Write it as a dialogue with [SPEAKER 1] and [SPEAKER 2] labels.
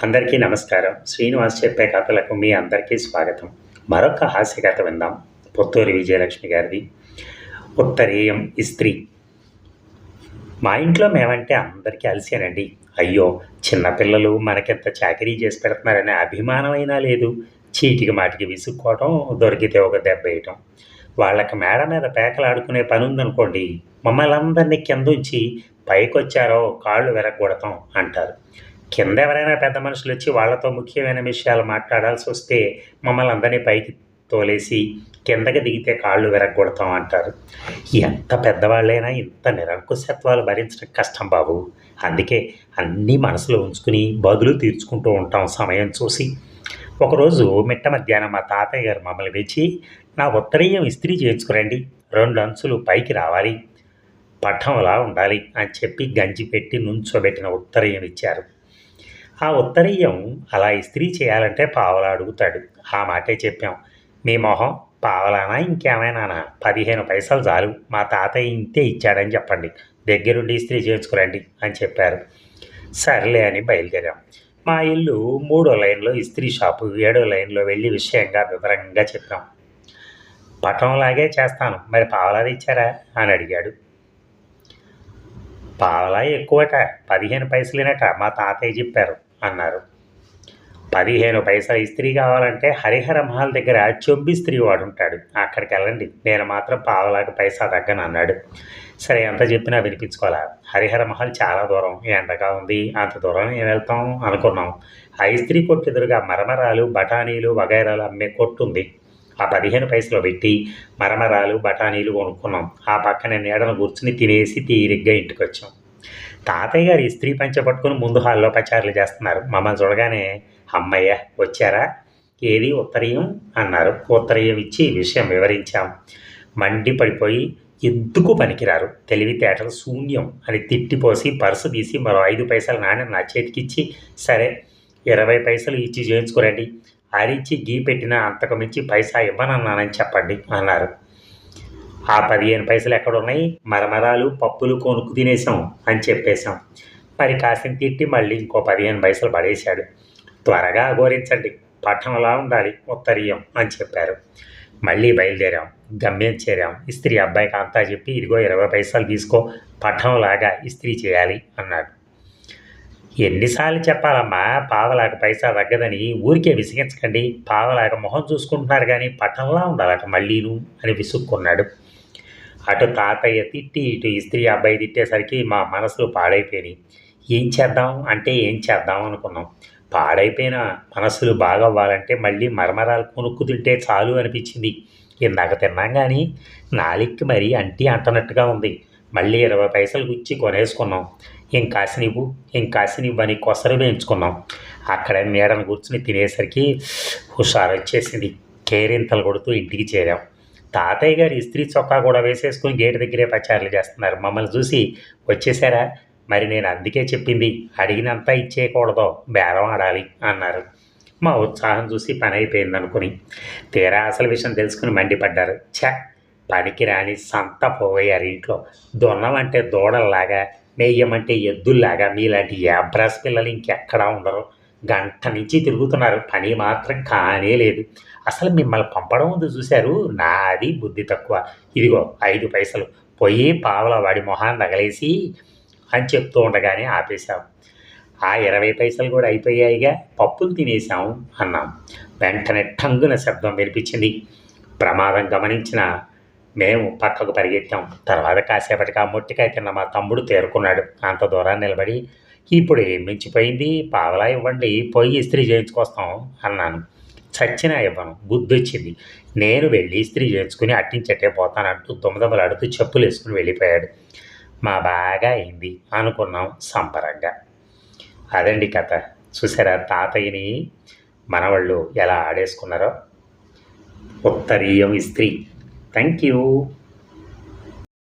[SPEAKER 1] అందరికీ నమస్కారం. శ్రీనివాస్ చెప్పే కథలకు మీ అందరికీ స్వాగతం. మరొక హాస్య కథ విందాం. పుత్తూరి విజయలక్ష్మి గారిది. ఉత్తరీయం ఇస్త్రీ మా ఇంట్లో మేమంటే అందరికీ అలసేనండి అయ్యో చిన్నపిల్లలు మనకెంత చాకరీ చేసి పెడుతున్నారనే అభిమానమైనా లేదు. చీటికి మాటికి విసుక్కోవటం దొరికితే ఒక దెబ్బ వేయటం. వాళ్ళకి మేడ మీద పేకలాడుకునే పని ఉందనుకోండి మమ్మల్ని అందరినీ కిందుంచి పైకొచ్చారో కాళ్ళు వెరగొడతాం అంటారు. కింద ఎవరైనా పెద్ద మనుషులు వచ్చి వాళ్ళతో ముఖ్యమైన విషయాలు మాట్లాడాల్సి వస్తే మమ్మల్ని అందరినీ పైకి తోలేసి కిందకి దిగితే కాళ్ళు విరగొడతాం అంటారు. ఎంత పెద్దవాళ్ళైనా ఇంత నిరంకుశత్వాలు భరించడం కష్టం బాబు. అందుకే అన్నీ మనసులో ఉంచుకుని బదులు తీర్చుకుంటూ ఉంటాం సమయం చూసి. ఒకరోజు మిట్ట మధ్యాహ్నం మా తాతయ్య గారు మమ్మల్ని పిలిచి నా ఉత్తరీయం ఇస్త్రీ చేయించుకురండి. రెండు అంచులు పైకి రావాలి. పట్టంలా ఉండాలి అని చెప్పి గంజి పెట్టి నుంచోబెట్టిన ఉత్తరీయం ఇచ్చారు. ఆ ఉత్తరీయం అలా ఇస్త్రీ చేయాలంటే పావలా అడుగుతాడు. ఆ మాటే చెప్పాం. మీ మొహం పావలానా ఇంకేమైనానా? పదిహేను పైసలు చాలు. మా తాతయ్య ఇంతే ఇచ్చాడని చెప్పండి. దగ్గరుండి ఇస్త్రీ చేయించుకురండి అని చెప్పారు. సర్లే అని బయలుదేరాం. మా ఇల్లు మూడో లైన్లో ఇస్త్రీ షాపు ఏడో లైన్లో వెళ్ళి విషయంగా వివరంగా చెప్పాం. పటంలాగే చేస్తాను. మరి పావలా ఇచ్చారా అని అడిగాడు. పావలా ఎక్కువట. పదిహేను పైసలేనట. మా తాతయ్య చెప్పారు. అన్నారు. పదిహేను పైసలు ఇస్త్రీ కావాలంటే హరిహర మహల్ దగ్గర చెంబి స్త్రీ వాడు ఉంటాడు అక్కడికి వెళ్ళండి. నేను మాత్రం పావలాకి పైసా తగ్గను అన్నాడు. సరే ఎంత చెప్పినా వినిపించుకోవాలా హరిహర మహల్ చాలా దూరం. ఎండగా ఉంది. అంత దూరం ఏం వెళ్తాం అనుకున్నాం. ఆ ఇస్త్రీ కొట్టు ఎదురుగా మరమరాలు బఠానీలు వగైరాలు అమ్మే కొట్టు ఉంది. ఆ పదిహేను పైసలు పెట్టి మరమరాలు బఠానీలు కొనుక్కున్నాం. ఆ పక్కన నీడను కూర్చుని తినేసి తీరిగ్గా ఇంటికి వచ్చాం తాతయ్య గారు ఇస్త్రీ పంచ పట్టుకుని ముందు హాల్లో పచారులు చేస్తున్నారు. మమ్మల్ని చూడగానే అమ్మయ్య వచ్చారా? ఏది ఉత్తరీయం? అన్నారు. ఉత్తరీయం ఇచ్చి విషయం వివరించాం. మండి పడిపోయి ఎందుకు పనికిరారు? తెలివితేటలు శూన్యం అని తిట్టిపోసి పర్సు తీసి మరో ఐదు పైసలు నాణ్యం నా చేతికిచ్చి సరే ఇరవై పైసలు ఇచ్చి చేయించుకోరండి. అరిచి గీ పెట్టినా అంతకు మించి పైసా ఇవ్వనన్నానని చెప్పండి అన్నారు. ఆ పదిహేను పైసలు ఎక్కడున్నాయి? మరమరాలు పప్పులు కొనుక్కు తినేసాం అని చెప్పేశాం. మరి కాసిన తిట్టి మళ్ళీ ఇంకో పదిహేను పైసలు పడేశాడు. త్వరగా అఘోరించండి. పట్టణంలా ఉండాలి ఉత్తరీయం అని చెప్పారు. మళ్ళీ బయలుదేరాం. గమ్యం చేరాం. ఇస్త్రీ అబ్బాయికి అంతా చెప్పి ఇదిగో ఇరవై పైసలు తీసుకో. పట్టణంలాగా ఇస్త్రీ చేయాలి అన్నాడు. ఎన్నిసార్లు చెప్పాలమ్మా? పావలాక పైసా తగ్గదని ఊరికే విసిగించకండి. పావలాక మొహం చూసుకుంటున్నారు కానీ పట్టణంలా ఉండాలట మళ్ళీను అని విసుక్కున్నాడు. అటు తాతయ్య తిట్టి ఇటు ఇస్త్రీ అబ్బాయి తిట్టేసరికి మా మనసులు పాడైపోయినాయి. ఏం చేద్దాం? అంటే ఏం చేద్దాం అనుకున్నాం. పాడైపోయిన మనసులు బాగవ్వాలంటే మళ్ళీ మరమరాలు కొనుక్కు తింటే చాలు అనిపించింది. ఇందాక తిన్నాం కానీ నాలిక్కి మరీ అంటి అంటనట్టుగా ఉంది. మళ్ళీ ఇరవై పైసలు గుచ్చి కొనేసుకున్నాం. ఇంకాసినివ్వు ఇంకాసినివ్వు అని కొసరు వేయించుకున్నాం. అక్కడ మేడను కూర్చుని తినేసరికి హుషారు వచ్చేసింది. కేరింతలు కొడుతూ ఇంటికి చేరాం. తాతయ్య గారు ఇస్త్రీ చొక్కా కూడా వేసేసుకుని గేటు దగ్గరే పచారులు చేస్తున్నారు. మమ్మల్ని చూసి వచ్చేసారా? మరి నేను అందుకే చెప్పింది అడిగినంత ఇచ్చేయకూడదు బేరం ఆడాలి అన్నారు. మా ఉత్సాహం చూసి పని అయిపోయింది అనుకుని తీరా అసలు విషయం తెలుసుకుని మండిపడ్డారు. ఛ! పనికి రాని సంత పోయారు ఇంట్లో. దున్నమంటే దూడల్లాగా మేయమంటే ఎద్దుల్లాగా మీలాంటి యాబ్రాస్ పిల్లలు ఇంకెక్కడా ఉండరు. గంట నుంచి తిరుగుతున్నారు. పని మాత్రం కానే లేదు. అసలు మిమ్మల్ని పంపడం ముందు చూశారు? నాది బుద్ధి తక్కువ. ఇదిగో ఐదు పైసలు. పోయి పావల వాడి మొహాన్ని తగలేసి అని చెప్తూ ఉండగానే ఆపేశాం. ఆ ఇరవై పైసలు కూడా అయిపోయాయిగా. పప్పులు తినేశాం అన్నాం. వెంటనే టంగున శబ్దం వినిపించింది. ప్రమాదం గమనించిన మేము పక్కకు పరిగెత్తాం. తర్వాత కాసేపటికి ఆ మొట్టికాయ తిన్న మా తమ్ముడు తేరుకున్నాడు. అంత దూరాన్ని నిలబడి ఇప్పుడు ఏం మించిపోయింది పావలా ఇవ్వండి పోయి ఇస్త్రీ చేయించుకొస్తాం అన్నాను. చచ్చినా ఇవ్వను బుద్ధి వచ్చింది నేను వెళ్ళి ఇస్త్రీ చేయించుకుని అట్టించట్టే పోతానంటూ దుమ్మదమ్మలాడుతూ చెప్పులు వేసుకుని వెళ్ళిపోయాడు. మా బాగా అయింది అనుకున్నాం సంబరంగా. అదండి కథ. చూసారా తాతయ్యని? మనవాళ్ళు ఎలా ఆడేసుకున్నారో? ఉత్తరీయం ఇస్త్రీ. Thank you